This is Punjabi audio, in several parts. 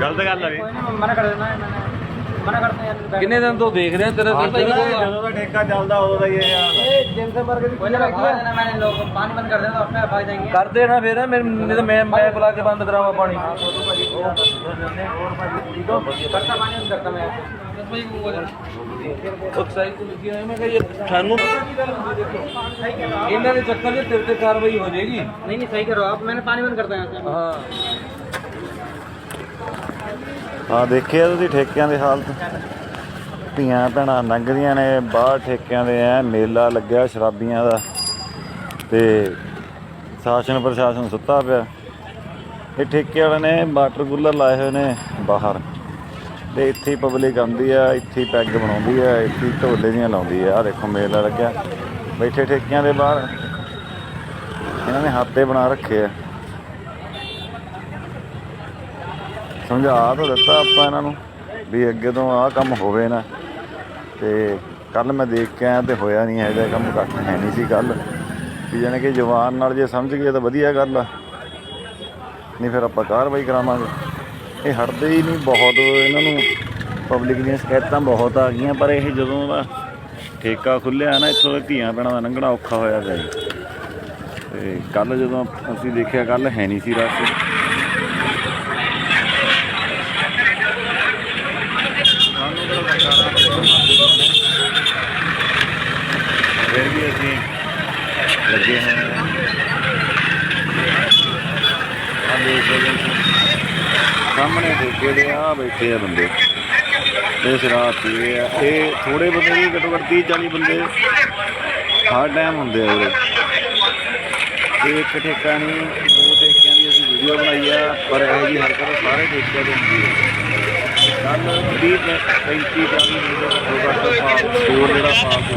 ਗਲਤ ਗੱਲ ਆ ਵੀ ਮਨਾ ਕਰ ਦੇਣਾ ਇਹਨਾਂ ਨੇ ਮਨਾ ਕਰਦੇ ਯਾਰ ਕਿੰਨੇ ਦਿਨ ਤੋਂ ਦੇਖ ਰਿਹਾ ਤੇਰਾ ਦਿਲ ਤਾਂ ਜਦੋਂ ਦਾ ਠੇਕਾ ਚੱਲਦਾ ਉਦੋਂ ਦਾ ਹੀ ਇਹ ਹਾਲ ਆ। जिनसे मर गए कोई ना भाग देना मैंने लोग पानी बंद कर देना तो अपने आप भाग जाएंगे ਕਰ ਦੇਣਾ ਫਿਰ ਮੇਰੇ ਨਹੀਂ ਤਾਂ ਮੈਂ ਮੈਂ ਬੁਲਾ ਕੇ ਬੰਦ ਕਰਾਵਾਂ ਪਾਣੀ करता पानी बंद करता मैं ਉਹ ਸਾਈਡ ਤੇ ਲਿਖਿਆ ਹੋਇਆ ਮੈਂ ਕਿਹਾ ਇਹ ਸਾਨੂੰ ਇਹਨਾਂ ਦੇ ਚੱਕਰ 'ਚ ਤੇਰੇ ਤੇ ਕਾਰਵਾਈ ਹੋ ਜਾਏਗੀ नहीं नहीं सही करो आप मैंने पानी बंद करता है यहाँ से ਹਾਂ ਹਾਂ, ਦੇਖਿਆ ਤੁਸੀਂ ਠੇਕਿਆਂ ਦੀ ਹਾਲਤ? ਧੀਆਂ ਭੈਣਾਂ ਲੰਘਦੀਆਂ ਨੇ, ਬਾਹਰ ਠੇਕਿਆਂ ਦੇ ਐ ਮੇਲਾ ਲੱਗਿਆ ਸ਼ਰਾਬੀਆਂ ਦਾ। ਤੇ ਸ਼ਾਸਨ ਪ੍ਰਸ਼ਾਸਨ ਸੁੱਤਾ ਪਿਆ। ਇਹ ਠੇਕੇ ਵਾਲੇ ਨੇ ਵਾਟਰ ਕੂਲਰ ਲਾਏ ਹੋਏ ਨੇ ਬਾਹਰ। ਤੇ ਇੱਥੇ ਪਬਲਿਕ ਆਉਂਦੀ ਆ, ਇੱਥੇ ਹੀ ਪੈਗ ਬਣਾਉਂਦੀ ਆ, ਇੱਥੇ ਹੀ ਢੋਲੇ ਦੀਆਂ ਲਾਉਂਦੀ ਆ। ਆ ਦੇਖੋ ਮੇਲਾ ਲੱਗਿਆ। ਬੈਠੇ ਠੇਕਿਆਂ ਦੇ ਬਾਹਰ। ਇਹਨਾਂ ਨੇ ਹੱਥੇ ਬਣਾ ਰੱਖੇ ਆ। ਸਮਝਾ ਤਾਂ ਦਿੱਤਾ ਆਪਾਂ ਇਹਨਾਂ ਨੂੰ ਵੀ ਅੱਗੇ ਤੋਂ ਆਹ ਕੰਮ ਹੋਵੇ ਨਾ। ਤੇ ਕੱਲ ਮੈਂ ਦੇਖ ਕੇ ਆਇਆ ਤੇ ਹੋਇਆ ਨਹੀਂ ਹੈਗਾ, ਕੰਮ ਘੱਟ ਹੈ ਨਹੀਂ ਸੀ ਕੱਲ ਵੀ ਜਾਣੀ ਕਿ ਜਵਾਨ ਨਾਲ ਜੇ ਸਮਝ ਗਏ ਤਾਂ ਵਧੀਆ ਗੱਲ ਆ। ਨਹੀਂ ਫਿਰ ਆਪਾਂ ਕਾਰਵਾਈ ਕਰਾਵਾਂਗੇ। ਇਹ ਹਟਦੇ ਹੀ ਨਹੀਂ ਬਹੁਤ, ਇਹਨਾਂ ਨੂੰ ਪਬਲਿਕ ਦੀਆਂ ਸ਼ਿਕਾਇਤਾਂ ਬਹੁਤ ਆ ਗਈਆਂ, ਪਰ ਇਹ ਜਦੋਂ ਦਾ ਠੇਕਾ ਖੁੱਲਿਆ ਨਾ, ਇੱਥੋਂ ਦੇ ਧੀਆਂ ਪੈਣਾ ਦਾ ਲੰਘਣਾ ਔਖਾ ਹੋਇਆ ਪਿਆ ਜੀ। ਤੇ ਕੱਲ ਜਦੋਂ ਅਸੀਂ ਦੇਖਿਆ ਕੱਲ ਹੈ ਨਹੀਂ ਸੀ ਰਸ਼ ਸਾਨੂੰ ਤਾਂ ਸਰਕਾਰਾਂ ਫਿਰ ਵੀ ਅਸੀਂ ਲੱਗੇ ਹੋਏ ਹਾਂ ਆ ਦੇਖ ਸਕਦੇ ਹੋ। ਸਾਹਮਣੇ ਦੇਖੇ ਦੇ ਆ ਬੈਠੇ ਆ ਬੰਦੇ, ਇਹ ਸ਼ਰਾਬ ਪੀ ਰਹੇ ਆ। ਇਹ ਥੋੜੇ ਬੰਦੇ ਨਹੀਂ ਘੱਟੋ ਘੱਟ 30 40 ਬੰਦੇ ਹਰ ਟਾਈਮ ਹੁੰਦੇ ਆ ਉਰੇ। ਇਹ ਇੱਕ ਠੇਕਾ ਨਹੀਂ ਦੋ ਠੇਕਿਆਂ ਦੀ ਅਸੀਂ ਵੀਡੀਓ ਬਣਾਈ ਆ, ਪਰ ਇਹ ਜੀ ਹਰਕਤ ਸਾਰੇ ਠੇਕਿਆਂ ਦੇ ਹੁੰਦੀ ਹੈ ਕੱਲ 30 35 40 ਮਿੰਟ ਦਾ ਥੋੜਾ ਜਿਹਾ ਸਟੋਰ ਜਿਹੜਾ ਫਾਲਤੂ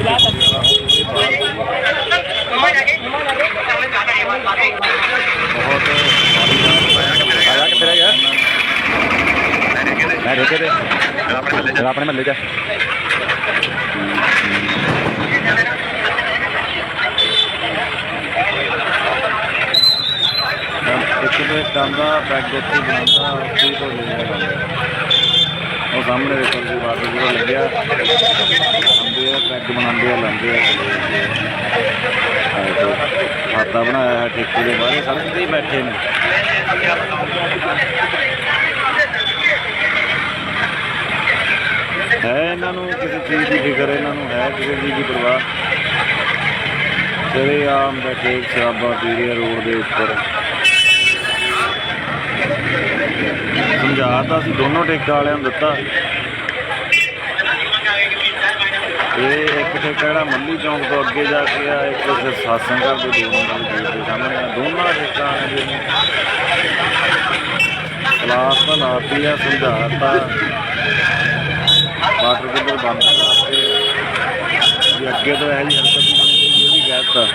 ਬਹੁਤ ਕਿੱਥੇ ਰਹਿ ਗਿਆ ਮੈਂ ਰੁਕੇ ਤੇ ਆਪਣੇ ਮੱਲੇ ਚ ਇੱਕ ਦੇ ਕਾਂਦਾ ਪੈਕ ਉੱਤੇ ਬਣਾਉਂਦਾ ਉੱਤੇ ਤੋਂ ਲੈ ਜਾਂਦਾ। ਉਹ ਸਾਹਮਣੇ ਦੇਖੋ ਜੀ ਬਾਅਦ ਜਿਹੜਾ ਲੱਗਿਆ। ਆਂਦੇ ਆ ਪੈਗ ਬਣਾਉਂਦੇ ਆ ਲਾਉਂਦੇ ਆ। ਖਾਤਾ ਬਣਾਇਆ ਹੈ ਠੇਕੇ ਦੇ ਬਾਰੇ ਸੜਕ ਤੇ ਹੀ ਬੈਠੇ ਨੇ। ਹੈ ਇਹਨਾਂ ਨੂੰ ਕਿਸੇ ਚੀਜ਼ ਦੀ ਫਿਕਰ ਇਹਨਾਂ ਨੂੰ ਹੈ ਕਿਸੇ ਚੀਜ਼ ਦੀ ਪਰਵਾਹ। ਜਿਹੜੇ ਆਮ ਬੈਠੇ ਸ਼ਰਾਬਾਂ ਪੀ ਰਹੇ ਰੋਡ ਦੇ ਉੱਪਰ। ਸਮਝਾ ਤਾਂ ਅਸੀਂ ਦੋਨੋਂ ਠੇਕਾ ਵਾਲਿਆਂ ਨੂੰ ਦਿੱਤਾ। ਇਹ ਇੱਕ ਮੱਲੀ ਚੌਂਕ ਤੋਂ ਅੱਗੇ ਜਾ ਕੇ ਆ, ਇੱਕ ਸਾਸਨ ਘਰ ਦੇ ਦੋ ਨੰਬਰ ਗੇਟ ਦੇ ਸਾਹਮਣੇ ਆ। ਦੋਨਾਂ ਠੇਕਾ ਦੇ ਕਲਾਸ ਤਾਂ ਲਾਤੀ ਆ, ਸਮਝਾਤਾ। ਵਾਟਰ ਕੂਲਰ ਬੰਦ ਕਰਾਤੇ। ਜੇ ਅੱਗੇ ਤੋਂ ਇਹ ਜੀ ਹਰਕਤ ਨਹੀਂ ਹੋਣੀ ਚਾਹੀਦੀ ਇਹ ਵੀ ਕਹਿ ਦਿੱਤਾ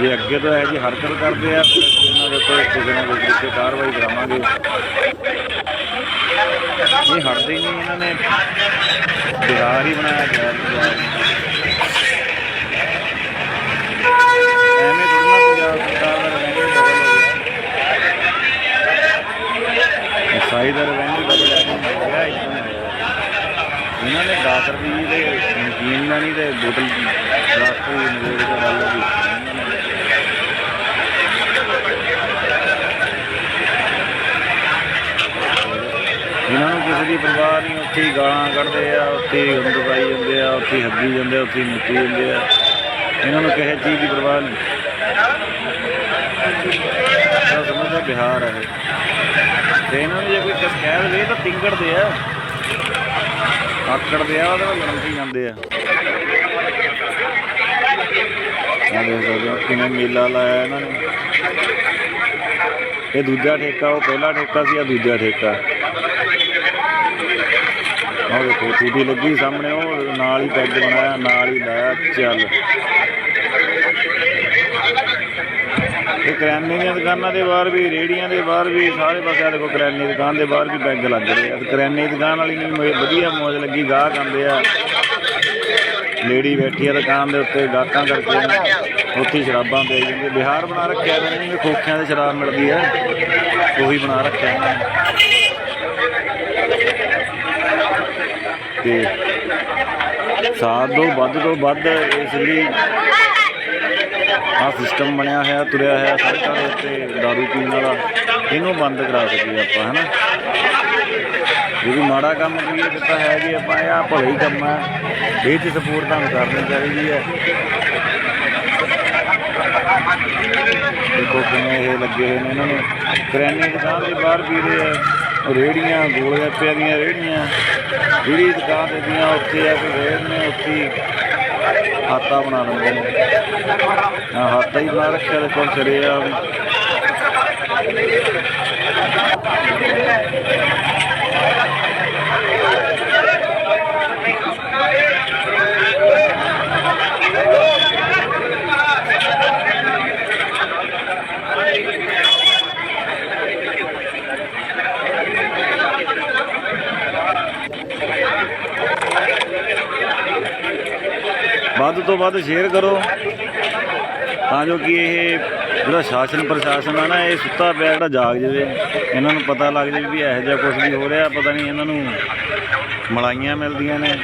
ਜੇ ਅੱਗੇ ਤੋਂ ਇਹ ਜੀ ਹਰਕਤ ਕਰਦੇ ਆ, ਫਿਰ ਇਹਨਾਂ ਦੇ ਉੱਤੇ ਕਿਸੇ ਨਾ ਕਿਸੇ ਤਰੀਕੇ ਕਾਰਵਾਈ ਕਰਾਵਾਂਗੇ। ਇਹ ਹਟਦੇ ਨਹੀਂ ਇਹਨਾਂ ਨੇ। ਬਿਹਾਰ ਹੀ ਬਣਾਇਆ ਗਿਆ। ਐਵੇਂ ਥੋੜ੍ਹੀ ਪੰਜਾਬ ਸਰਕਾਰ ਦਾ ਰਵੈਨਿਊ ਡਬਲ ਹੋ ਗਿਆ। ਸਾਈ ਦਾ ਰਵੈਨਿਊ ਡਬਲ ਹੋ ਗਿਆ ਇਹਨਾਂ ਨੇ 10 ਰੁਪਏ ਦੇ ਨਮਕੀਨ ਲੈਣੀ ਤੇ ਬੋਤਲ ਪਲਾਸਟਿਕ ਦੀ ਨਵੇੜ ਕੇ ਗੱਲ ਹੋਈ ਇਹਨਾਂ ਨੇ ਇਹਨਾਂ ਨੂੰ ਕਿਸੇ ਦੀ ਪਰਵਾਹ ਨਹੀਂ, ਉੱਥੇ ਗਾਲਾਂ ਕੱਢਦੇ ਆ, ਉੱਥੇ ਹੀ ਗੰਦ ਪਾਈ ਜਾਂਦੇ ਆ, ਉੱਥੇ ਹੱਗੀ ਜਾਂਦੇ ਆ, ਉੱਥੇ ਹੀ ਜਾਂਦੇ ਆ। ਇਹਨਾਂ ਨੂੰ ਕਿਸੇ ਚੀਜ਼ ਦੀ ਪਰਵਾਹ ਨਹੀਂ। ਤਾਂ ਸਮਝਦਾ ਬਿਹਾਰ ਹੈ ਤੇ ਇਹਨਾਂ ਨੂੰ ਜੇ ਕੋਈ ਕਹਿ ਦੇਵੇ ਤਾਂ ਟਿੰਗੜਦੇ ਆ। ਆਕੜਦੇ ਆ, ਉਹਦੇ ਨਾਲ ਲੜਨ ਜਾਂਦੇ ਆ। ਆ ਦੇਖ ਸਕਦੇ ਹੋ, ਕਿਵੇਂ ਮੇਲਾ ਲਾਇਆ ਇਹਨਾਂ ਨੇ। ਇਹ ਦੂਜਾ ਠੇਕਾ, ਉਹ ਪਹਿਲਾ ਠੇਕਾ ਸੀ ਆ ਦੂਜਾ ਠੇਕਾ। ਆਹ ਦੇਖੋ ਟੂਟੀ ਲੱਗੀ ਸਾਹਮਣੇ, ਉਹ ਨਾਲ ਹੀ ਪੈਗ ਬਣਾਇਆ, ਨਾਲ ਹੀ ਲਾਇਆ, ਚੱਲ। ਇਹ ਕਰਿਆਨੇ ਦੀਆਂ ਦੁਕਾਨਾਂ ਦੇ ਬਾਹਰ ਵੀ ਰੇੜੀਆਂ ਦੇ ਬਾਹਰ ਵੀ, ਸਾਰੇ ਪਾਸੇ ਦੇਖੋ, ਕਰਿਆਨੇ ਦੀ ਦੁਕਾਨ ਦੇ ਬਾਹਰ ਵੀ ਪੈਗ ਲੱਗ ਰਹੇ ਆ। ਕਰਿਆਨੇ ਦੀ ਦੁਕਾਨ ਵਾਲੀ ਨੂੰ ਵਧੀਆ ਮੌਜ ਲੱਗੀ, ਗਾਹਕ ਆਉਂਦੇ ਆ। ਲੇਡੀ ਬੈਠੀ ਆ ਦੁਕਾਨ ਦੇ ਉੱਤੇ, ਗਾਹਕਾਂ ਕਰਕੇ। ਉੱਥੇ ਹੀ ਸ਼ਰਾਬਾਂ ਪਈ ਜਾਂਦੀਆਂ। ਬਿਹਾਰ ਬਣਾ ਰੱਖਿਆ ਇਹਨਾਂ ਨੇ ਵੀ ਖੋਖਿਆਂ ਦੇ ਸ਼ਰਾਬ ਮਿਲਦੀ ਹੈ ਉਹੀ ਬਣਾ ਰੱਖਿਆ ਇਹਨਾਂ ਨੇ। ਤੇ ਸਾਲ ਤੋਂ ਵੱਧ ਤੋਂ ਵੱਧ ਇਸ ਲਈ ਆ ਸਿਸਟਮ ਬਣਿਆ ਹੋਇਆ, ਤੁਰਿਆ ਹੋਇਆ ਸੜਕਾਂ ਦੇ ਉੱਤੇ ਦਾਰੂ ਪੀਣ ਵਾਲਾ, ਇਹਨੂੰ ਬੰਦ ਕਰਾ ਸਕੀਏ ਆਪਾਂ, ਹਨਾ? ਜੇ ਵੀ ਮਾੜਾ ਕੰਮ ਕਰੀਏ ਫਿਰ ਹੈ ਜੀ ਆਪਾਂ ਇਹ ਆ ਭਲਾ ਹੀ ਕੰਮ ਹੈ ਇਹ ਚ ਸਪੋਰਟ ਤੁਹਾਨੂੰ ਕਰਨੀ ਚਾਹੀਦੀ ਹੈ। ਦੇਖੋ ਕਿਵੇਂ ਇਹ ਲੱਗੇ ਹੋਏ ਨੇ ਇਹਨਾਂ ਨੂੰ। ਕਰਿਆਨੇ ਦੀ ਦੁਕਾਨ ਦੇ ਬਾਹਰ ਵੀ ਰਹੇ ਆ। ਰੇੜੀਆਂ ਗੋਲ ਗੱਪਿਆਂ ਦੀਆਂ ਰੇੜੀਆਂ। ਜਿਹੜੀ ਦੁਕਾਨ ਤੇ ਦੀਆਂ ਉੱਥੇ ਆ ਕੇ ਰੇੜ ਨੇ, ਉੱਥੇ ਹੀ ਹਾਤਾ ਬਣਾ ਦਿੰਦੇ ਨੇ। ਆ ਹਾਤਾ ਹੀ ਬਣਾ ਰੱਖਿਆ ਤੇ ਕੋਲ ਚਲੇ ਆ। ਵੱਧ ਤੋਂ ਵੱਧ ਸ਼ੇਅਰ ਕਰੋ। ਤਾਂ ਜੋ ਕਿ ਇਹ ਜਿਹੜਾ ਸ਼ਾਸਨ ਪ੍ਰਸ਼ਾਸਨ ਆ ਨਾ, ਇਹ ਸੁੱਤਾ ਪਿਆ ਜਿਹੜਾ ਜਾਗ ਜਾਵੇ। ਇਹਨਾਂ ਨੂੰ ਪਤਾ ਲੱਗ ਜਾਵੇ ਵੀ ਇਹੋ ਜਿਹਾ ਕੁਝ ਵੀ ਹੋ ਰਿਹਾ, ਪਤਾ ਨਹੀਂ ਇਹਨਾਂ ਨੂੰ ਮਲਾਈਆਂ ਮਿਲਦੀਆਂ ਨੇ।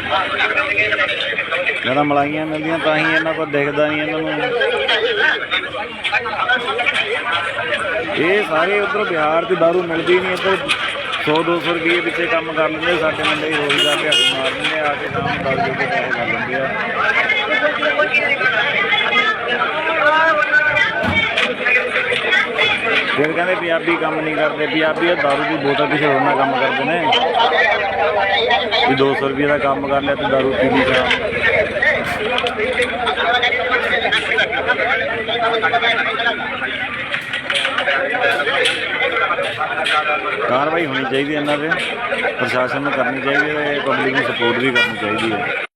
ਜਦੋਂ ਮਲਾਈਆਂ ਮਿਲਦੀਆਂ ਤਾਂ ਹੀ ਇਹਨਾਂ ਕੋਲ ਦਿਖਦਾ ਨਹੀਂ ਇਹਨਾਂ ਨੂੰ। ਇਹ ਸਾਰੇ ਉਧਰ ਬਿਹਾਰ ਦੀ ਦਾਰੂ ਮਿਲਦੀ ਨਹੀਂ, ਇੱਧਰ 100 200 ਰੁਪਏ ਪਿੱਛੇ ਕੰਮ ਕਰ ਲੈਂਦੇ, ਸਾਡੇ ਮੁੰਡੇ ਰੋਜ਼ ਜਾ ਕੇ ਹੱਥ ਮਾਰ ਦਿੰਦੇ ਆ ਕੇ ਕੰਮ ਕਰ ਦੇ ਪੈਸੇ ਕਰ ਲੈਂਦੇ ਆ। ਫਿਰ ਕਹਿੰਦੇ ਪੰਜਾਬੀ ਕੰਮ ਨਹੀਂ ਕਰਦੇ, ਪੰਜਾਬੀ ਇਹ ਦਾਰੂ ਦੀ ਬੋਤਲ ਪਿੱਛੇ ਹੋਰ ਨਾਲ ਕੰਮ ਕਰਦੇ ਨੇ। ਵੀ 200 ਰੁਪਏ ਦਾ ਕੰਮ ਕਰ ਲਿਆ ਤੇ ਦਾਰੂ ਪੀ ਲਈ ਤਾਂ ਕਾਰਵਾਈ ਹੋਣੀ ਚਾਹੀਦੀ ਹੈ ਇਹਨਾਂ ਤੇ ਪ੍ਰਸ਼ਾਸਨ ਨੂੰ ਕਰਨੀ ਚਾਹੀਦੀ ਹੈ ਪਬਲਿਕ ਨੂੰ ਸਪੋਰਟ ਵੀ ਕਰਨੀ ਚਾਹੀਦੀ ਹੈ।